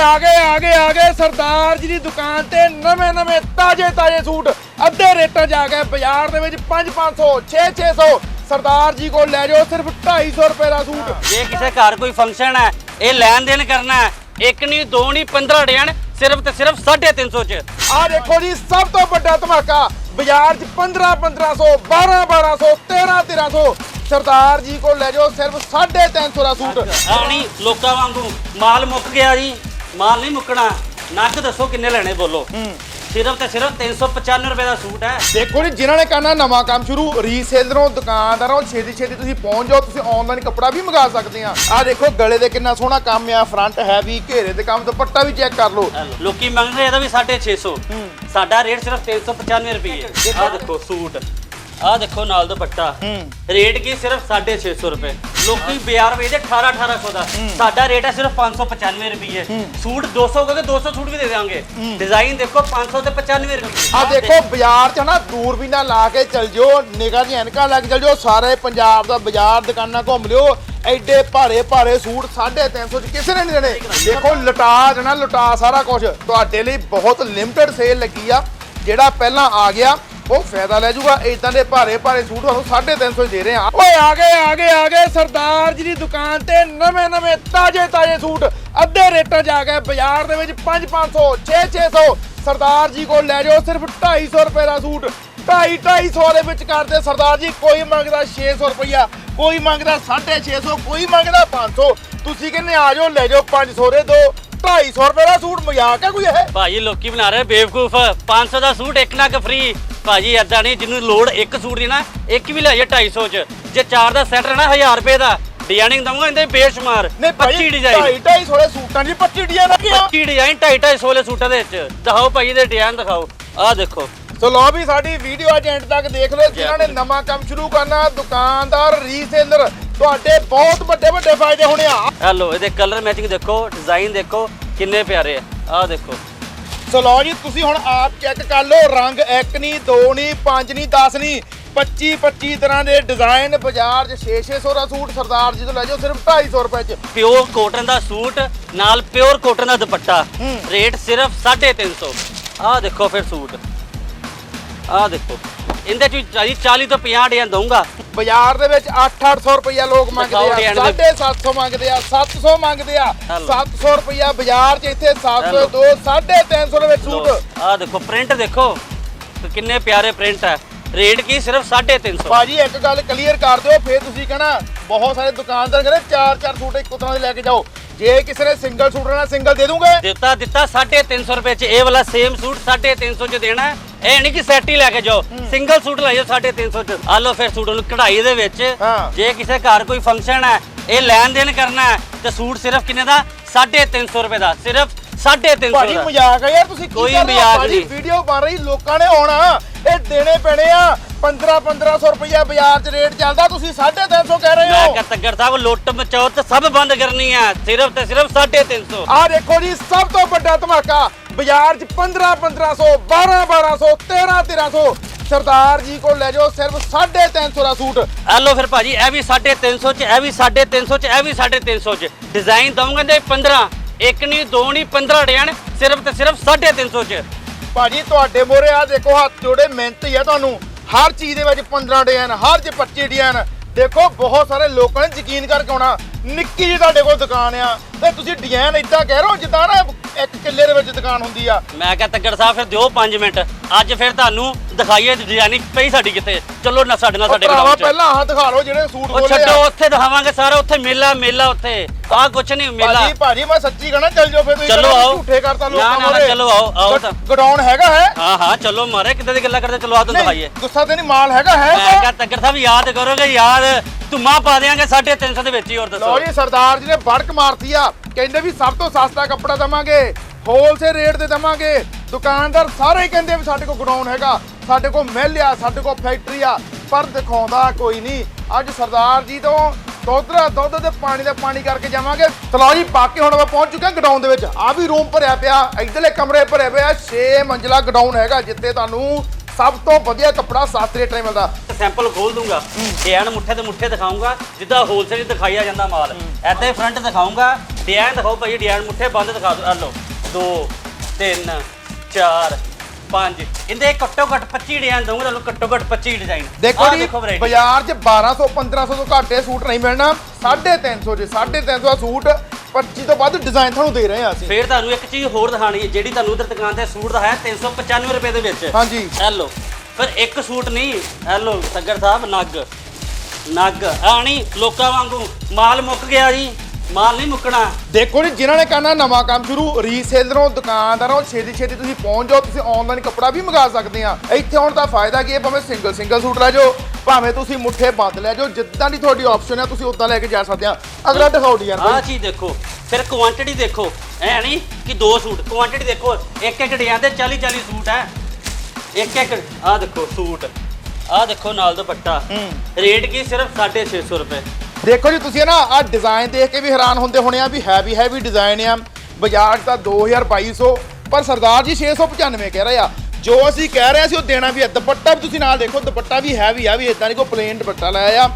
ਆ ਗਏ ਆ ਗਏ ਆ ਗਏ। ਸਰਦਾਰ ਜੀ ਦੀ ਦੁਕਾਨ ਤੇ ਨਵੇਂ ਨਵੇਂ ਤਾਜੇ ਤਾਜੇ ਸੂਟ। ਅੱਧੇ ਰੇਟਾਂ 'ਚ ਆ ਗਏ ਬਾਜ਼ਾਰ ਦੇ ਵਿੱਚ 5 500 6 600 ਸਰਦਾਰ ਜੀ ਕੋਲ ਲੈ ਜਾਓ ਸਿਰਫ 250 ਰੁਪਏ ਦਾ ਸੂਟ। ਜੇ ਕਿਸੇ ਘਰ ਕੋਈ ਫੰਕਸ਼ਨ ਹੈ ਇਹ ਲੈਣ ਦੇਣ ਕਰਨਾ ਹੈ। ਇੱਕ ਨਹੀਂ ਦੋ ਨਹੀਂ 15 ਡਿਆਣ ਸਿਰਫ ਤੇ ਸਿਰਫ 350 ਚ। ਆ ਦੇਖੋ ਜੀ ਸਭ ਤੋਂ ਵੱਡਾ ਧਮਾਕਾ। ਬਾਜ਼ਾਰ 'ਚ 15 1500 12 1200 13 1300 ਸਰਦਾਰ ਜੀ ਕੋਲ ਲੈ ਜਾਓ ਸਿਰਫ 350 ਦਾ ਸੂਟ। ਆਣੀ ਲੋਕਾਂ ਵਾਂਗੂ ਮਾਲ ਮੁੱਕ ਗਿਆ ਜੀ। ਮਾਲ ਨਹੀਂ ਮੁੱਕਣਾ। ਨੱਕ ਦੱਸੋ ਕਿੰਨੇ ਲੈਣੇ ਬੋਲੋ। ਸਿਰਫ ਤੇ ਸਿਰਫ 395 ਰੁਪਏ ਦਾ ਸੂਟ ਹੈ। ਦੇਖੋ ਜੀ ਜਿਨ੍ਹਾਂ ਨੇ ਕਰਨਾ ਨਵਾਂ ਕੰਮ ਸ਼ੁਰੂ। ਰੀਸੇਲਰੋਂ ਦੁਕਾਨਦਾਰੋਂ ਛੇਤੀ ਛੇਤੀ ਤੁਸੀਂ ਪਹੁੰਚ ਜਾਓ। ਤੁਸੀਂ ਆਨਲਾਈਨ ਕੱਪੜਾ ਵੀ ਮੰਗਾ ਸਕਦੇ ਆ। ਆ ਦੇਖੋ ਗਲੇ ਦੇ ਕਿੰਨਾ ਸੋਹਣਾ ਕੰਮ ਆ। ਫਰੰਟ ਹੈਵੀ ਘੇਰੇ ਦੇ ਕੰਮ ਦੁਪੱਟਾ ਵੀ ਚੈੱਕ ਕਰ ਲਓ। ਲੋਕੀ ਮੰਗਦੇ ਇਹਦਾ ਵੀ 650 ਸਾਡਾ ਰੇਟ ਸਿਰਫ 395 ਰੁਪਏ। ਆਹ ਦੇਖੋ ਸੂਟ। ਆਹ ਦੇਖੋ ਨਾਲ ਦੁਪੱਟਾ। ਰੇਟ ਕੀ ਸਿਰਫ 650 ਰੁਪਏ। ਲੋਕੀ ਬਾਜ਼ਾਰ ਵੇਚਦੇ 18 1800 ਦਾ। ਸਾਡਾ ਰੇਟ ਹੈ ਸਿਰਫ 595 ਰੁਪਏ ਸੂਟ 200 ਕਹੋਗੇ 200 ਸੂਟ ਵੀ ਦੇ ਦੇਵਾਂਗੇ। ਡਿਜ਼ਾਈਨ ਦੇਖੋ 500 ਤੇ 95 ਰੁਪਏ। ਆ ਦੇਖੋ ਬਾਜ਼ਾਰ 'ਚ ਨਾ ਦੂਰਬੀਨਾਂ ਲਾ ਕੇ ਚੱਲ ਜਿਓ ਨਿਗਾਹ ਦੀਆਂ ਐਨਕਾਂ ਲੱਗ ਚੱਲ ਜਿਓ। ਸਾਰੇ ਪੰਜਾਬ ਦਾ ਬਾਜ਼ਾਰ ਦੁਕਾਨਾਂ ਘੁੰਮ ਲਿਓ। ਐਡੇ ਭਾਰੇ ਭਾਰੇ ਸੂਟ 350 ਚ ਕਿਸੇ ਨੇ ਨਹੀਂ ਦੇਣੇ। ਦੇਖੋ ਲਟਾ ਦੇਣਾ ਲਟਾ ਸਾਰਾ ਕੁਝ ਤੁਹਾਡੇ ਲਈ ਬਹੁਤ ਲਿਮਟਿਡ ਸੇਲ ਲੱਗੀ ਆ। ਜਿਹੜਾ ਪਹਿਲਾਂ ਆ ਗਿਆ ਉਹ ਫਾਇਦਾ ਲੈ ਜੂਗਾ ਇਦਾਂ ਦੇ ਭਾਰੇ ਭਾਰੇ ਸੂਟ ਤੁਹਾਨੂੰ 350 ਦੇ ਰਹੇ ਆ। ਓਏ, ਆ ਗਏ ਆ ਗਏ ਆ ਗਏ। ਸਰਦਾਰ ਜੀ ਦੀ ਦੁਕਾਨ ਤੇ ਨਵੇਂ ਨਵੇਂ ਤਾਜੇ ਤਾਜੇ ਸੂਟ। ਅੱਧੇ ਰੇਟਾਂ 'ਚ ਆ ਗਏ। ਬਾਜ਼ਾਰ ਦੇ ਵਿੱਚ 5 500 6 600 ਸਰਦਾਰ ਜੀ ਕੋਲ ਲੈ ਜਾਓ ਸਿਰਫ 250 ਰੁਪਏ ਦਾ ਸੂਟ। 250 ਦੇ ਵਿੱਚ ਕਰਦੇ ਸਰਦਾਰ ਜੀ, ਕੋਈ ਮੰਗਦਾ 600 ਰੁਪਇਆ ਕੋਈ ਮੰਗਦਾ 650 ਕੋਈ ਮੰਗਦਾ 500 ਤੁਸੀਂ ਕਹਿੰਦੇ ਆ ਜਾਓ, ਲੈ ਜਾਓ 500 ਦੇ ਦੋ। 250 ਰੁਪਏ ਦਾ ਸੂਟ ਮਜ਼ਾਕ ਹੈ ਕੋਈ ਇਹ? ਭਾਜੀ ਲੋਕੀ ਬਣਾ ਰਹੇ ਬੇਵਕੂਫ। 500 ਦਾ ਸੂਟ ਇੱਕ ਨਗ ਫ੍ਰੀ ਭਾਜੀ ਏਦਾਂ ਨਹੀਂ ਜਿਹਨੂੰ ਲੋੜ ਇੱਕ ਸੂਟ ਦੀ ਨਾ ਇੱਕ ਵੀ ਲੈ ਜਾ 250 ਚ। ਜੇ ਚਾਰ ਦਾ ਸੈੱਟ ਰਹਿਣਾ 1000 ਰੁਪਏ ਦਾ ਡਿਜ਼ਾਈਨਿੰਗ ਦਵਾਂਗਾ ਇਹਦੇ ਬੇਸ਼ੁਮਾਰ 25 ਡਿਜ਼ਾਈਨ 2.5 ਥੋੜੇ ਸੂਟਾਂ ਦੀ 25 ਡਿਜ਼ਾਈਨ ਆ 25 ਡਿਜ਼ਾਈਨ 2.5 ਸੋਲੇ ਸੂਟਾਂ ਦੇ ਵਿੱਚ। ਦਿਖਾਓ ਭਾਜੀ ਦੇ ਡਿਜ਼ਾਈਨ ਦਿਖਾਓ। ਆਹ ਦੇਖੋ। ਸੋ ਲੋ ਵੀ ਸਾਡੀ ਵੀਡੀਓ ਅੱਜ ਐਂਡ ਤੱਕ ਦੇਖ ਲਓ। ਜਿਨ੍ਹਾਂ ਨੇ ਨਵਾਂ ਕੰਮ ਸ਼ੁਰੂ ਕਰਨਾ ਦੁਕਾਨਦਾਰ ਰੀਸੇਲਰ ਤੁਹਾਡੇ ਬਹੁਤ ਵੱਡੇ ਵੱਡੇ ਫਾਇਦੇ ਹੋਣੇ ਆ। ਹੈਲੋ ਇਹਦੇ ਕਲਰ ਮੈਚਿੰਗ ਦੇਖੋ ਡਿਜ਼ਾਈਨ ਦੇਖੋ ਕਿੰਨੇ ਪਿਆਰੇ ਆ। ਆਹ ਦੇਖੋ। ਸੋ ਲਓ ਜੀ ਤੁਸੀਂ ਹੁਣ ਆਪ ਚੈੱਕ ਕਰ ਲਓ ਰੰਗ ਇੱਕ ਨਹੀਂ ਦੋ ਨਹੀਂ ਪੰਜ ਨਹੀਂ 10 ਨਹੀਂ 25 25 ਤਰ੍ਹਾਂ ਦੇ ਡਿਜ਼ਾਈਨ ਬਾਜ਼ਾਰ 'ਚ 6 600 ਦਾ ਸੂਟ ਸਰਦਾਰ ਜੀ ਤੋਂ ਲੈ ਜਾਓ ਸਿਰਫ 250 ਰੁਪਏ 'ਚ। ਪਿਓਰ ਕੋਟਨ ਦਾ ਸੂਟ ਨਾਲ ਪਿਓਰ ਕੋਟਨ ਦਾ ਦੁਪੱਟਾ। ਰੇਟ ਸਿਰਫ 350 ਆਹ ਦੇਖੋ ਫਿਰ ਸੂਟ। ਆਹ ਦੇਖੋ। ਇਹਦੇ ਚ ਵੀ 40 ਤੋਂ 50 ਡਿਜ਼ਾਈਨ ਦਊਂਗਾ ਬਾਜ਼ਾਰ ਦੇ ਵਿੱਚ 8-800 ਰੁਪਇਆ ਲੋਕ ਮੰਗਦੇ ਆ design ਦੇ। 750 ਮੰਗਦੇ ਆ 700 ਮੰਗਦੇ ਆ ਹੈਲੋ। 700 ਰੁਪਇਆ ਬਾਜ਼ਾਰ 'ਚ ਇੱਥੇ 700 ਹੈਲੋ। ਦੋ 350 ਦੇ ਵਿੱਚ ਸੂਟ ਆਹ ਦੇਖੋ ਪ੍ਰਿੰਟ ਦੇਖੋ ਕਿੰਨੇ ਪਿਆਰੇ ਪ੍ਰਿੰਟ ਹੈ ਰੇਟ ਕੀ ਸਿਰਫ 350 ਭਾਜੀ ਇੱਕ ਗੱਲ ਕਲੀਅਰ ਕਰ ਦਿਓ ਫੇਰ ਤੁਸੀਂ ਕਹਣਾ ਬਹੁਤ ਸਾਰੇ ਦੁਕਾਨਦਾਰ ਕਹਿੰਦੇ ਚਾਰ ਚਾਰ ਸੂਟ ਇੱਕੋ ਤਰ੍ਹਾਂ ਦੇ ਲੈ ਕੇ ਜਾਓ ਜੇ ਕਿਸੇ ਨੇ ਸਿੰਗਲ ਸੂਟ ਲੈਣਾ ਸਿੰਗਲ ਦੇ ਦੂੰਗੇ ਦਿੱਤਾ ਦਿੱਤਾ 350 ਰੁਪਏ ਚ ਇਹ ਵਾਲਾ ਸੇਮ ਸੂਟ 350 ਚ ਦੇਣਾ। ਇਹ ਨਹੀਂ ਕਿ ਸੈਟ ਹੀ ਲੈ ਕੇ ਜਾਓ। ਸਿੰਗਲ ਸੂਟ ਲੈ ਜਾਓ 350 ਚ। ਆ ਲਓ ਫਿਰ ਸੂਟ ਨੂੰ ਕਢਾਈ ਦੇ ਵਿੱਚ। ਹਾਂ। ਜੇ ਕਿਸੇ ਘਰ ਕੋਈ ਫੰਕਸ਼ਨ ਹੈ ਇਹ ਲੈਣ ਦੇਣ ਕਰਨਾ ਹੈ ਤੇ ਸੂਟ ਸਿਰਫ ਕਿੰਨੇ ਦਾ? 350 ਰੁਪਏ ਦਾ। ਸਿਰਫ 350 ਭਾਜੀ ਦਾ। ਮਜ਼ਾਕ ਆ ਯਾਰ ਤੁਸੀਂ ਕੀ ਕੋਈ ਕਰ ਰਹੇ ਹੋ? ਮਜ਼ਾਕ ਭਾਜੀ ਨਹੀਂ। ਵੀਡੀਓ ਬਣ ਰਹੀ ਲੋਕਾਂ ਨੇ ਆਉਣਾ। ਇਹ ਦੇਣੇ ਪੈਣੇ ਆ। 15 1500 ਰੁਪਇਆ ਬਾਜ਼ਾਰ 'ਚ ਰੇਟ ਚੱਲਦਾ ਤੁਸੀਂ 350 ਕਹਿ ਰਹੇ ਮੈਂ ਹੋ। ਕਹ ਤੱਗਰ ਸਾਹਿਬ ਲੁੱਟ ਮਚੌਤ ਸਭ ਬੰਦ ਕਰਨੀ ਹੈ। ਸਿਰਫ ਤੇ ਸਿਰਫ 350 ਆਹ ਦੇਖੋ ਜੀ ਸਭ ਤੋਂ ਵੱਡਾ ਧਮਾਕਾ। ਬਾਜ਼ਾਰ 'ਚ 15 1500 12 1200 13 1300 ਸਰਦਾਰ ਜੀ ਕੋਲ ਲੈ ਜਾਓ ਸਿਰਫ 350 ਦਾ ਸੂਟ। ਆ ਲਓ ਫਿਰ ਭਾਜੀ ਇਹ ਵੀ 350 ਚ ਇਹ ਵੀ 350 ਚ ਇਹ ਵੀ 350 ਚ। ਡਿਜ਼ਾਈਨ ਦਵਾਂਗੇ ਤੇ 15 ਇੱਕ ਨਹੀਂ ਦੋ ਨਹੀਂ 15 ਡਿਜ਼ਾਈਨ ਸਿਰਫ ਤੇ ਸਿਰਫ 350 ਚ। ਭਾਜੀ ਤੁਹਾਡੇ ਮੋਰੇ ਆ ਦੇਖੋ ਹੱਥ ਜੋੜੇ ਮਿਹਨਤ ਹੀ ਆ ਤੁਹਾਨੂੰ। ਹਰ ਚੀਜ਼ ਦੇ ਵਿੱਚ 15 ਡਿਜ਼ਾਈਨ ਹਰ ਚ 25 ਡਿਜ਼ਾਈਨ ਦੇਖੋ ਬਹੁਤ ਸਾਰੇ ਲੋਕਾਂ ਨੇ ਯਕੀਨ ਕਰਕੇ ਆਉਣਾ ਨਿੱਕੀ ਜਿਹੀ ਤੁਹਾਡੇ ਕੋਲ ਦੁਕਾਨ ਆ। ਤੇ ਤੁਸੀਂ ਡਿਜ਼ਾਈਨ ਇਦਾਂ ਕਹਿ ਰਹੇ ਹੋ ਜਿੱਦਾਂ ਨਾ ਇੱਕ ਕਿੱਲੇ ਦੇ ਵਿੱਚ ਦੁਕਾਨ ਹੁੰਦੀ ਆ। ਮੈਂ ਕਿਹਾ ਤੱਗੜ ਸਾਹਿਬ ਫਿਰ ਦਿਓ 5 ਮਿੰਟ। ਅੱਜ ਫਿਰ ਤੁਹਾਨੂੰ ਦਿਖਾਈਏ ਡਿਜ਼ਾਈਨਿੰਗ ਪਈ ਸਾਡੀ ਕਿੱਥੇ। ਚਲੋ ਨਾ ਸਾਡੇ ਨਾਲ ਸਾਡੇ ਚ। ਪਹਿਲਾਂ ਆਹ ਦਿਖਾ ਲਓ ਜਿਹੜੇ ਸੂਟ ਉਹ ਖੋਲੇ ਛੱਡੋ ਆ ਉੱਥੇ ਦਿਖਾਵਾਂਗੇ ਸਾਰਾ ਉੱਥੇ ਮੇਲਾ ਮੇਲਾ ਉੱਥੇ। ਆਹ ਕੁਛ ਨਹੀਂ ਮੇਲਾ। ਭਾਜੀ ਭਾਜੀ ਮੈਂ ਸੱਚੀ ਕਹਣਾ ਚੱਲ ਜਾਓ ਫਿਰ ਤੁਸੀਂ ਚਲੋ ਆਓ। ਝੂਠੇ ਕਰਤਾ ਲੋਕਾਂ ਨਾ, ਨਾ, ਚਲੋ ਆਓ, ਆਓ ਤਾਂ। ਗਡਾਊਨ ਹੈਗਾ ਹੈ? ਹਾਂ ਹਾਂ ਚਲੋ ਮਾਰੇ ਕਿੱਦਾਂ ਦੀ ਗੱਲਾਂ ਕਰਦੇ ਚਲੋ ਆ ਤੁਹਾਨੂੰ ਦਿਖਾਈਏ। ਗੁੱਸਾ ਤੇ ਨਹੀਂ ਮਾਲ ਹੈਗਾ ਹੈ ਮੈਂ ਤਾਂ? ਕਿਹਾ ਤੱਗੜ ਸਾਹਿਬ ਯਾਦ ਕਰੋਗੇ ਯਾਦ। ਧੁੰਮਾ ਪਾ ਦੇਾਂਗੇ 350 ਦੇ ਵਿੱਚ ਹੀ ਹੋਰ ਦੱਸੋ। ਲਓ ਜੀ ਸਰਦਾਰ ਜੀ ਨੇ ਬੜਕ ਮਾਰਤੀ ਆ। ਕਹਿੰਦੇ ਵੀ ਸਭ ਤੋਂ ਸਸਤਾ ਕੱਪੜਾ ਦਵਾਂਗੇ ਹੋਲਸੇਲ ਰੇਟ ਤੇ ਦਵਾਂਗੇ। ਦੁਕਾਨਦਾਰ ਸਾਰੇ ਕਹਿੰਦੇ ਵੀ ਸਾਡੇ ਕੋਲ ਗਡਾਊਨ ਹੈਗਾ ਸਾਡੇ ਕੋਲ ਮਿਲ ਆ ਸਾਡੇ ਕੋਲ ਫੈਕਟਰੀ ਆ ਪਰ ਦਿਖਾਉਂਦਾ ਕੋਈ ਨਹੀਂ। ਅੱਜ ਸਰਦਾਰ ਜੀ ਤੋਂ ਦੁੱਧ ਦਾ ਦੁੱਧ ਤੇ ਪਾਣੀ ਦਾ ਪਾਣੀ ਕਰਕੇ ਜਾਵਾਂਗੇ। ਚਲੋ ਜੀ ਬਾਕੀ ਹੁਣ ਆਪਾਂ ਪਹੁੰਚ ਚੁੱਕੇ ਹਾਂ ਗਡਾਊਨ ਦੇ ਵਿੱਚ। ਆ ਵੀ ਰੂਮ ਭਰਿਆ ਪਿਆ ਇਧਰਲੇ ਕਮਰੇ ਭਰੇ ਪਏ ਆ 6 ਮੰਜ਼ਲਾ ਗਡਾਊਨ ਹੈਗਾ ਜਿੱਥੇ ਤੁਹਾਨੂੰ ਸਭ ਤੋਂ ਵਧੀਆ ਕੱਪੜਾ ਸਸਤੇ ਰੇਟਾਂ 'ਤੇ ਮਿਲਦਾ ਸੈਂਪਲ ਖੋਲ ਦੂੰਗਾ। ਡਿਜ਼ਾਈਨ ਮੁੱਠੇ ਤੇ ਮੁੱਠੇ ਦਿਖਾਉਂਗਾ ਜਿੱਦਾਂ ਹੋਲਸੇਲ ਦਿਖਾਇਆ ਜਾਂਦਾ ਮਾਲ। ਐਦਾਂ ਹੀ ਫਰੰਟ ਦਿਖਾਉਂਗਾ ਡਿਜ਼ਾਈਨ ਦਿਖਾਓ ਭਾਈ ਡਿਜ਼ਾਈਨ ਮੁੱਠੇ ਬੰਦ ਦਿਖਾ ਦਿਓ। ਆ ਲਓ 2 3 4 5 ਇਹਦੇ ਘੱਟੋ ਘੱਟ 25 ਡਿਜ਼ਾਈਨ ਦਊਂਗਾ ਤੁਹਾਨੂੰ ਘੱਟੋ ਘੱਟ 25 ਡਿਜ਼ਾਈਨ। ਦੇਖੋ ਜੀ। ਬਾਜ਼ਾਰ 'ਚ 1200 1500 ਤੋਂ ਘੱਟ ਇਹ ਸੂਟ ਨਹੀਂ ਮਿਲਣਾ। 350 ਜੇ 350 ਦਾ ਸੂਟ 25 ਤੋਂ ਵੱਧ ਡਿਜ਼ਾਈਨ ਤੁਹਾਨੂੰ ਦੇ ਰਹੇ ਹਾਂ ਅਸੀਂ। ਫਿਰ ਤੁਹਾਨੂੰ ਇੱਕ ਚੀਜ਼ ਹੋਰ ਦਿਖਾਣੀ ਹੈ ਜਿਹੜੀ ਤੁਹਾਨੂੰ ਉਧਰ ਦੁਕਾਨ ਤੇ ਸੂਟ ਦਾ ਹੈ 395 ਰੁਪਏ ਦੇ ਵਿੱਚ। ਹਾਂਜੀ। ਇਹ ਲਓ ਫਿਰ ਇੱਕ ਸੂਟ ਨਹੀਂ ਇਹ ਲਓ ਸੱਗਰ ਸਾਹਿਬ ਨੱਗ। ਨੱਗ। ਆ ਨਹੀਂ ਲੋਕਾਂ ਵਾਂਗੂ ਮਾਲ ਮੁੱਕ ਗਿਆ ਜੀ। ਮਾਲ ਨਹੀਂ ਮੁੱਕਣਾ। ਦੇਖੋ ਜੀ ਜਿਨ੍ਹਾਂ ਨੇ ਕਰਨਾ ਨਵਾਂ ਕੰਮ ਸ਼ੁਰੂ ਰੀਸੇਲਰੋਂ ਦੁਕਾਨਦਾਰੋਂ ਛੇਤੀ ਛੇਤੀ ਤੁਸੀਂ ਪਹੁੰਚ ਜਾਓ ਤੁਸੀਂ ਆਨਲਾਈਨ ਕੱਪੜਾ ਵੀ ਮੰਗਾ ਸਕਦੇ ਆ। ਇੱਥੇ ਹੁਣ ਤਾਂ ਫਾਇਦਾ ਕੀ ਹੈ? ਭਾਵੇਂ ਸਿੰਗਲ ਸਿੰਗਲ ਸੂਟ ਲੈ ਜਾਓ ਭਾਵੇਂ ਤੁਸੀਂ ਮੁੱਠੇ ਬੰਦ ਲੈ ਜਾਓ ਜਿੱਦਾਂ ਦੀ ਤੁਹਾਡੀ ਆਪਸ਼ਨ ਹੈ ਤੁਸੀਂ ਉਦਾਂ ਲੈ ਕੇ ਜਾ ਸਕਦੇ ਆ। ਅਗਲਾ ਦਿਖਾਓ ਡਿਜ਼ਾਈਨ ਆਹ ਚੀਜ਼ ਦੇਖੋ ਫਿਰ ਕੁਆਂਟੀਟੀ ਦੇਖੋ। ਐ ਨਹੀਂ ਕਿ ਦੋ ਸੂਟ ਕੁਆਂਟੀਟੀ ਦੇਖੋ ਇੱਕ ਇੱਕ ਡਿਜ਼ਾਈਨ ਦੇ 40 40 ਸੂਟ ਹੈ ਇੱਕ ਇੱਕ ਆਹ ਦੇਖੋ ਸੂਟ ਆਹ ਦੇਖੋ ਨਾਲ ਦੁਪੱਟਾ। ਰੇਟ ਕੀ? ਸਿਰਫ 650 ਰੁਪਏ। ਦੇਖੋ ਜੀ, ਤੁਸੀਂ ਨਾ ਆਹ ਡਿਜ਼ਾਈਨ ਦੇਖ ਕੇ ਵੀ ਹੈਰਾਨ ਹੁੰਦੇ ਹੋਣੇ ਆ ਵੀ ਹੈਵੀ ਹੈਵੀ ਡਿਜ਼ਾਈਨ ਆ। ਬਾਜ਼ਾਰ 'ਚ ਤਾਂ 2200 ਪਰ ਸਰਦਾਰ ਜੀ 695 ਕਹਿ ਰਹੇ ਆ। ਜੋ ਅਸੀਂ ਕਹਿ ਰਹੇ ਸੀ ਉਹ ਦੇਣਾ ਵੀ ਹੈ। ਦੁਪੱਟਾ ਵੀ ਤੁਸੀਂ ਨਾਲ ਦੇਖੋ, ਦੁਪੱਟਾ ਵੀ ਹੈਵੀ ਆ, ਵੀ ਇਦਾਂ ਨਹੀਂ ਕੋਈ ਪਲੇਨ ਦੁਪੱਟਾ ਲਾਇਆ ਆ।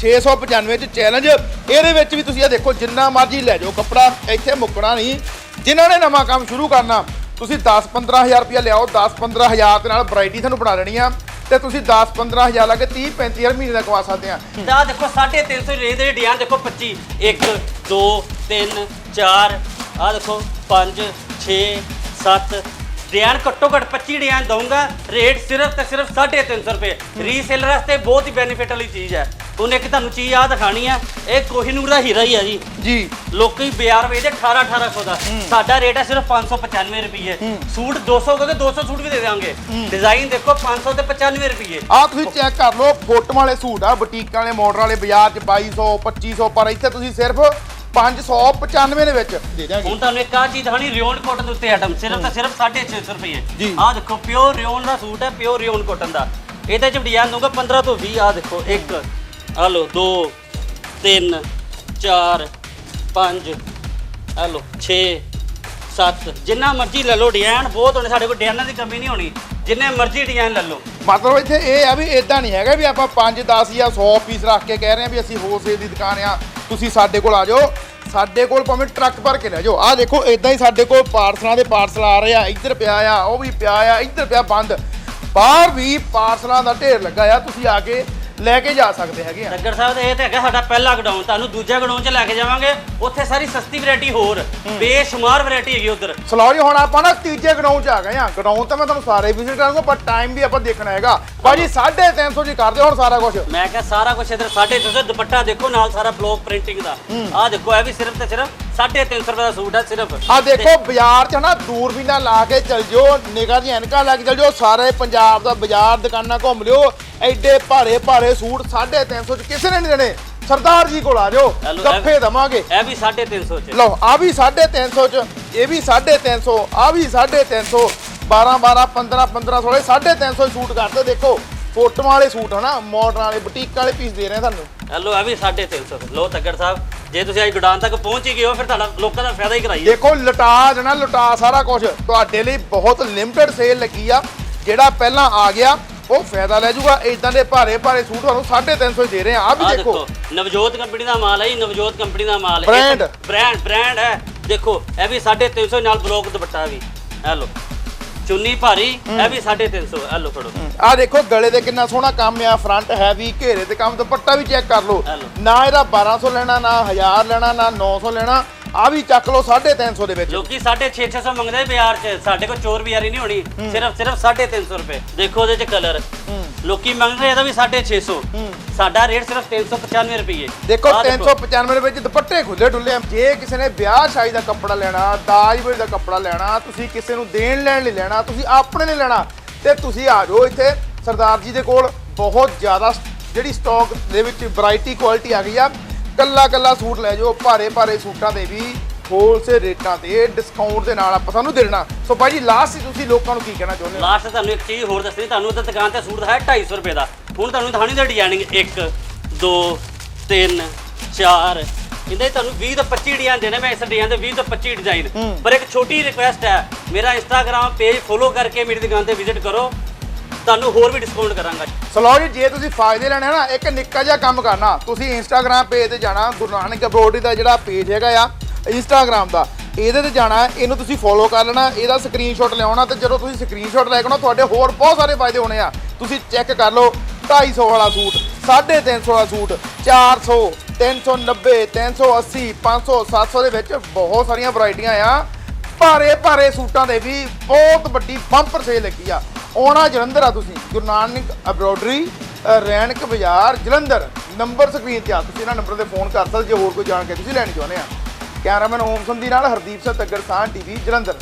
695 ਚ ਚੈਲੰਜ ਇਹਦੇ ਵਿੱਚ ਵੀ ਤੁਸੀਂ ਇਹ ਦੇਖੋ, ਜਿੰਨਾ ਮਰਜ਼ੀ ਲੈ ਜਾਓ ਕੱਪੜਾ, ਇੱਥੇ ਮੁੱਕਣਾ ਨਹੀਂ। ਜਿਨ੍ਹਾਂ ਨੇ ਨਵਾਂ ਕੰਮ ਸ਼ੁਰੂ ਕਰਨਾ, ਤੁਸੀਂ 10 15000 ਰੁਪਇਆ ਲਿਆਓ 10 15000 ਦੇ ਨਾਲ ਵੈਰਾਈਟੀ ਤੁਹਾਨੂੰ ਬਣਾ ਦੇਣੀ ਆ। ਤੇ ਤੁਸੀਂ 10 15000 ਲਾ ਕੇ 30 35000 ਮਹੀਨੇ ਦਾ ਕਮਾ ਸਕਦੇ ਆ। ਤੇ ਆਹ ਦੇਖੋ 350 ਰੇਂਜ ਦੇ ਡਿਜ਼ਾਈਨ ਦੇਖੋ 25 1 2 3 4 ਆਹ ਦੇਖੋ 5 6 7 ਡਿਜ਼ਾਈਨ ਘੱਟੋ ਘੱਟ 25 ਡਿਜ਼ਾਈਨ ਦਊਂਗਾ। ਰੇਟ ਸਿਰਫ ਤੇ ਸਿਰਫ 350 ਰੁਪਏ। ਰੀਸੇਲਰ ਵਾਸਤੇ ਬਹੁਤ ਹੀ ਬੈਨੀਫਿਟ ਵਾਲੀ ਚੀਜ਼ ਹੈ। ਉਹਨੇ ਇੱਕ ਤੁਹਾਨੂੰ ਚੀਜ਼ ਆ ਦਿਖਾਣੀ ਹੈ ਇਹ ਕੋਹੀਨੂਰ ਦਾ ਹੀਰਾ ਹੀ ਹੈ ਜੀ। ਜੀ। ਲੋਕੀ ਬਾਜ਼ਾਰ ਵੇਚਦੇ 18 1800 ਦਾ। ਸਾਡਾ ਰੇਟ ਹੈ ਸਿਰਫ 595 ਰੁਪਏ ਸੂਟ 200 ਕਹੋਗੇ 200 ਸੂਟ ਵੀ ਦੇ ਦੇਵਾਂਗੇ ਡਿਜ਼ਾਈਨ ਦੇਖੋ 500 ਤੇ 95 ਰੁਪਏ ਆਹ ਤੁਸੀਂ ਚੈੱਕ ਕਰ ਲਓ ਫੋਟੋਆਂ ਵਾਲੇ ਸੂਟ ਆ ਬੁਟੀਕਾਂ ਵਾਲੇ ਮਾਡਲ ਵਾਲੇ ਬਾਜ਼ਾਰ 'ਚ 2200 2500 ਪਰ ਇੱਥੇ ਤੁਸੀਂ ਸਿਰਫ 595 ਦੇ ਵਿੱਚ ਦੇ ਦਿਆਂਗੇ। ਹੁਣ ਤੁਹਾਨੂੰ ਇੱਕ ਆ ਚੀਜ਼ ਦਿਖਾਣੀ ਰਿਓਨ ਕਾਟਨ ਦੇ ਉੱਤੇ ਆਈਟਮ ਸਿਰਫ ਤੇ ਸਿਰਫ 650 ਰੁਪਏ। ਆਹ ਦੇਖੋ ਪਿਓਰ ਰਿਓਨ ਦਾ ਸੂਟ ਹੈ ਪਿਓਰ ਰਿਓਨ ਕਾਟਨ ਦਾ। ਇਹਦੇ ਚ ਡਿਜ਼ਾਈਨ ਦਊਂਗਾ 15 ਤੋਂ 20 ਆਹ ਦੇਖੋ 1 ਆ ਲਓ 2 3 4 5 ਆ ਲਓ 6 7 ਜਿੰਨਾ ਮਰਜ਼ੀ ਲੈ ਲਓ ਡਿਜ਼ਾਈਨ ਬਹੁਤ ਹੋਣੇ, ਸਾਡੇ ਕੋਲ ਡਿਜ਼ਾਈਨਾਂ ਦੀ ਕਮੀ ਨਹੀਂ ਹੋਣੀ। ਜਿੰਨੇ ਮਰਜ਼ੀ ਡਿਜ਼ਾਈਨ ਲੈ ਲਓ। ਮਤਲਬ ਇੱਥੇ ਇਹ ਆ ਵੀ ਇਦਾਂ ਨਹੀਂ ਹੈਗਾ ਵੀ ਆਪਾਂ 5 10 ਜਾਂ 100 ਪੀਸ ਰੱਖ ਕੇ ਕਹਿ ਰਹੇ ਆ ਵੀ ਅਸੀਂ ਹੋਲਸੇਲ ਦੀ ਦੁਕਾਨ ਆ, ਤੁਸੀਂ ਸਾਡੇ ਕੋਲ ਆ ਜਾਓ। ਸਾਡੇ ਕੋਲ ਭਾਵੇਂ ਟਰੱਕ ਭਰ ਕੇ ਲੈ ਜਾਓ। ਆਹ ਦੇਖੋ ਇਦਾਂ ਹੀ ਸਾਡੇ ਕੋਲ ਪਾਰਸਲਾਂ ਦੇ ਪਾਰਸਲ ਆ ਰਹੇ ਆ। ਇੱਧਰ ਪਿਆ ਆ, ਉਹ ਵੀ ਪਿਆ ਆ, ਇੱਧਰ ਪਿਆ ਬੰਦ। ਬਾਹਰ ਵੀ ਪਾਰਸਲਾਂ ਦਾ ਢੇਰ ਲੱਗਾ ਆ। ਤੁਸੀਂ ਆ ਕੇ ਲੈ ਕੇ ਜਾ ਸਕਦੇ ਹੈਗੇ ਆ। ਨਗਰ ਸਾਹਿਬ ਦਾ ਇਹ ਤਾਂ ਹੈਗਾ ਸਾਡਾ ਪਹਿਲਾ ਗਡਾਊਨ। ਤੁਹਾਨੂੰ ਦੂਜਾ ਗਡਾਊਨ 'ਚ ਲੈ ਕੇ ਜਾਵਾਂਗੇ। ਉੱਥੇ ਸਾਰੀ ਸਸਤੀ ਵੈਰਾਈਟੀ ਹੋਰ ਬੇਸ਼ੁਮਾਰ ਵੈਰਾਈਟੀ ਹੈਗੀ ਉਧਰ। ਸਲੌਰੀ ਹੁਣ ਆਪਾਂ ਨਾ ਤੀਜੇ ਗਰਾਊਂਡ 'ਚ ਆ ਗਏ ਆ। ਗਰਾਊਂਡ ਤਾਂ ਮੈਂ ਤੁਹਾਨੂੰ ਸਾਰੇ ਵਿਜ਼ਿਟ ਕਰਾਂਗਾ ਪਰ ਟਾਈਮ ਵੀ ਆਪਾਂ ਦੇਖਣਾ ਹੈਗਾ। ਭਾਜੀ 350 ਜੀ ਕਰਦੇ ਹੁਣ ਸਾਰਾ ਕੁਝ ਮੈਂ ਕਿਹਾ ਸਾਰਾ ਕੁਝ ਇਧਰ 350 ਦੁਪੱਟਾ ਦੇਖੋ ਨਾਲ ਸਾਰਾ ਬਲੌਕ ਪ੍ਰਿੰਟਿੰਗ ਦਾ। ਆਹ ਦੇਖੋ ਇਹ ਵੀ ਸਿਰਫ ਤੇ ਸਿਰਫ 350 ਰੁਪਏ ਦਾ ਸੂਟ ਹੈ ਸਿਰਫ। ਆ ਦੇਖੋ ਬਾਜ਼ਾਰ 'ਚ ਨਾ ਦੂਰਬੀਨਾਂ ਲਾ ਕੇ ਚੱਲ ਜਿਓ ਨਿਗਾਹ ਦੀਆਂ ਐਨਕਾਂ ਲਾ ਕੇ ਚੱਲ ਜਿਓ ਸਾਰੇ ਪੰਜਾਬ ਦਾ ਬਾਜ਼ਾਰ ਦੁਕਾਨਾਂ ਘੁੰਮ ਲਿਓ ਐਡੇ ਭਾਰੇ ਭਾਰੇ ਸੂਟ 350 'ਚ ਕਿਸੇ ਨੇ ਨਹੀਂ ਦੇਣੇ। ਸਰਦਾਰ ਜੀ ਕੋਲ ਆ ਜਾਓ ਗੱਫੇ ਦਵਾਂਗੇ। ਇਹ ਵੀ 350 ਚ। ਲਓ ਆ ਵੀ 350 'ਚ ਇਹ ਵੀ 350 ਆ ਵੀ 350 12 12 15 15 16 350 ਸੂਟ ਕਰਦੇ ਦੇਖੋ ਫੋਟੋਆਂ ਵਾਲੇ ਸੂਟ ਹਨਾ ਮਾਡਰਨ ਵਾਲੇ ਬੁਟੀਕ ਵਾਲੇ ਪੀਸ ਦੇ ਰਹੇ ਆ ਤੁਹਾਨੂੰ। ਹੈਲੋ ਇਹ ਵੀ 350 ਲੋ ਤੱਗੜ ਸਾਹਿਬ ਜੇ ਤੁਸੀਂ ਅੱਜ ਗਡਾਊਨ ਤੱਕ ਪਹੁੰਚ ਹੀ ਗਏ ਹੋ ਫਿਰ ਤੁਹਾਡਾ ਲੋਕਾਂ ਦਾ ਫਾਇਦਾ ਹੀ ਕਰਾਈਏ। ਦੇਖੋ ਲਟਾ ਜਣਾ ਲਟਾ ਸਾਰਾ ਕੁਝ ਤੁਹਾਡੇ ਲਈ ਬਹੁਤ ਲਿਮਟਿਡ ਸੇਲ ਲੱਗੀ ਆ। ਜਿਹੜਾ ਪਹਿਲਾਂ ਆ ਗਿਆ ਉਹ ਫਾਇਦਾ ਲੈ ਜਾਊਗਾ ਇਦਾਂ ਦੇ ਭਾਰੇ ਭਾਰੇ ਸੂਟ ਤੁਹਾਨੂੰ 350 ਦੇ ਰਹੇ ਆ। ਆ ਵੀ ਦੇਖੋ। ਦੇਖੋ ਨਵਜੋਤ ਕੰਪਨੀ ਦਾ ਮਾਲ ਹੈ ਜੀ ਨਵਜੋਤ ਕੰਪਨੀ ਦਾ ਮਾਲ। Brand। ਬ੍ਰਾਂਡ ਬ੍ਰਾਂਡ ਹੈ। ਦੇਖੋ ਇਹ ਵੀ 350 ਨਾਲ ਬਲੌਕ ਦੁਪੱਟਾ ਵੀ। ਇਹ ਲੋ ਚੁੰਨੀ ਭਾਰੀ ਇਹ ਵੀ 350 ਇਹ ਲੋ ਫੜੋ। ਆ ਦੇਖੋ ਗਲੇ ਦੇ ਕਿੰਨਾ ਸੋਹਣਾ ਕੰਮ ਆ। ਫਰੰਟ ਹੈਵੀ ਘੇਰੇ ਤੇ ਕੰਮ ਦੁਪੱਟਾ ਵੀ ਚੈੱਕ ਕਰ ਲਓ। ਹੈਲੋ। ਨਾ ਇਹਦਾ 1200 ਲੈਣਾ ਨਾ 1000 ਲੈਣਾ ਨਾ 900 ਲੈਣਾ। ਆ ਵੀ ਚੱਕ ਲਓ 350 ਦੇ ਵਿੱਚ। ਲੋਕੀ 650 ਮੰਗਦੇ ਬਾਜ਼ਾਰ 'ਚ। ਸਾਡੇ ਕੋਲ ਚੋਰ ਬਿਆਰੀ ਨਹੀਂ ਹੋਣੀ। ਸਿਰਫ ਸਿਰਫ 350 ਰੁਪਏ। ਦੇਖੋ ਉਹਦੇ 'ਚ ਕਲਰ ਲੋਕੀ ਮੰਗ ਰਹੇ ਇਹਦਾ ਵੀ 650 ਸਾਡਾ ਰੇਟ ਸਿਰਫ 395 ਰੁਪਏ ਦੇਖੋ ਆਹ 395 ਦੇ ਵਿੱਚ ਦੁਪੱਟੇ ਖੁੱਲੇ ਡੁੱਲੇ ਜੇ ਕਿਸੇ ਨੇ ਵਿਆਹ ਸ਼ਾਦੀ ਦਾ ਕੱਪੜਾ ਲੈਣਾ ਦਾਜ ਵੇਲੇ ਦਾ ਕੱਪੜਾ ਲੈਣਾ ਤੁਸੀਂ ਕਿਸੇ ਨੂੰ ਦੇਣ ਲੈਣ ਲਈ ਲੈਣਾ ਤੁਸੀਂ ਆਪਣੇ ਲਈ ਲੈਣਾ ਤੇ ਤੁਸੀਂ ਆ ਜਾਓ ਇੱਥੇ। ਸਰਦਾਰ ਜੀ ਦੇ ਕੋਲ ਬਹੁਤ ਜ਼ਿਆਦਾ ਜਿਹੜੀ ਸਟਾਕ ਦੇ ਵਿੱਚ ਵੈਰਾਈਟੀ ਕੁਆਲਿਟੀ ਆ ਗਈ ਆ। ਕੱਲਾ ਕੱਲਾ ਸੂਟ ਲੈ ਜਾਓ ਭਾਰੇ ਭਾਰੇ ਸੂਟਾਂ ਦੇ ਵੀ ਹੋਲਸੇਲ ਰੇਟਾਂ ਤੇ ਡਿਸਕਾਊਂਟ ਦੇ ਨਾਲ ਆਪਾਂ ਤੁਹਾਨੂੰ ਦੇਣਾ। ਸੋ ਭਾਈ ਜੀ ਲਾਸਟ ਤੁਸੀਂ ਲੋਕਾਂ ਨੂੰ ਕੀ ਕਹਿਣਾ ਚਾਹੁੰਦੇ ਹੋ? ਲਾਸਟ ਤੁਹਾਨੂੰ ਇੱਕ ਚੀਜ਼ ਹੋਰ ਦੱਸਣੀ ਤੁਹਾਨੂੰ ਉੱਥੇ ਦੁਕਾਨ ਤੇ ਸੂਟ ਦਾ ਹੈ 250 ਰੁਪਏ ਦਾ। ਹੁਣ ਤੁਹਾਨੂੰ ਦਿਖਾਣੀ ਦਾ ਡਿਜ਼ਾਈਨਿੰਗ 1 2 3 4 ਇਹਦੇ ਤੁਹਾਨੂੰ 20 ਤੋਂ 25 ਡਿਜ਼ਾਈਨ ਦੇਣੇ ਮੈਂ ਇਸ ਡਿਜ਼ਾਈਨ ਦੇ 20 ਤੋਂ 25 ਡਿਜ਼ਾਈਨ ਪਰ ਇੱਕ ਛੋਟੀ ਰਿਕੁਐਸਟ ਹੈ ਮੇਰਾ ਇੰਸਟਾਗ੍ਰam ਪੇਜ ਫੋਲੋ ਕਰਕੇ ਮੇਰੀ ਦੁਕਾਨ ਤੇ ਵਿਜ਼ਿਟ ਕਰੋ। ਤੁਹਾਨੂੰ ਹੋਰ ਵੀ ਡਿਸਕਾਊਂਟ ਕਰਾਂਗਾ। ਸੋ ਲਓ ਜੀ, ਜੇ ਤੁਸੀਂ ਫਾਇਦੇ ਲੈਣੇ ਆ ਨਾ, ਇੱਕ ਨਿੱਕਾ ਜਿਹਾ ਕੰਮ ਕਰਨਾ। ਤੁਸੀਂ ਇੰਸਟਾਗ੍ਰam ਪੇਜ ਤੇ ਜਾਣਾ, ਗੁਰੂ ਨਾਨਕ ਅਬਰੋਡੀ ਦਾ ਜਿਹੜਾ ਪੇਜ ਹੈਗਾ ਆ ਇੰਸਟਾਗ੍ਰam ਦਾ। ਇਹਦੇ ਤੇ ਜਾਣਾ, ਇਹਨੂੰ ਤੁਸੀਂ ਫੋਲੋ ਕਰ ਲੈਣਾ, ਇਹਦਾ ਸਕਰੀਨਸ਼ਾਟ ਲਿਆਉਣਾ ਤੇ ਜਦੋਂ ਤੁਸੀਂ ਸਕਰੀਨਸ਼ਾਟ ਲੈ ਕੇ ਆਉਣਾ, ਤੁਹਾਡੇ ਹੋਰ ਬਹੁਤ ਸਾਰੇ ਫਾਇਦੇ ਹੋਣੇ ਆ। ਤੁਸੀਂ ਚੈੱਕ ਕਰ ਲਓ 250 ਵਾਲਾ ਸੂਟ 350 ਵਾਲਾ ਸੂਟ 400 390 380 500 700 ਦੇ ਵਿੱਚ ਬਹੁਤ ਸਾਰੀਆਂ ਵੈਰਾਈਟੀਆਂ ਆ। ਭਾਰੇ ਭਾਰੇ ਸੂਟਾਂ ਦੇ ਵੀ ਬਹੁਤ ਵੱਡੀ ਬੰਪਰ ਸੇਲ ਲੱਗੀ ਆ। ਆਉਣਾ ਜਲੰਧਰ ਆ ਤੁਸੀਂ। ਗੁਰੂ ਨਾਨਕ ਐਮਬ੍ਰੋਇਡਰੀ ਰੈਣਕ ਬਾਜ਼ਾਰ, ਜਲੰਧਰ। ਨੰਬਰ ਸਕਰੀਨ ਤੇ ਆ। ਤੁਸੀਂ ਇਹਨਾਂ ਨੰਬਰ ਤੇ ਫੋਨ ਕਰ ਸਕਦੇ ਜੇ ਹੋਰ ਕੋਈ ਜਾਣਕਾਰੀ ਤੁਸੀਂ ਲੈਣੀ ਚਾਹੁੰਦੇ ਆ। ਕੈਮਰਾਮੈਨ ਓਮ ਸੰਧੀ ਨਾਲ ਹਰਦੀਪ ਸਿੰਘ ਤੱਗੜ ਸਾਹ ਟੀਵੀ, ਜਲੰਧਰ।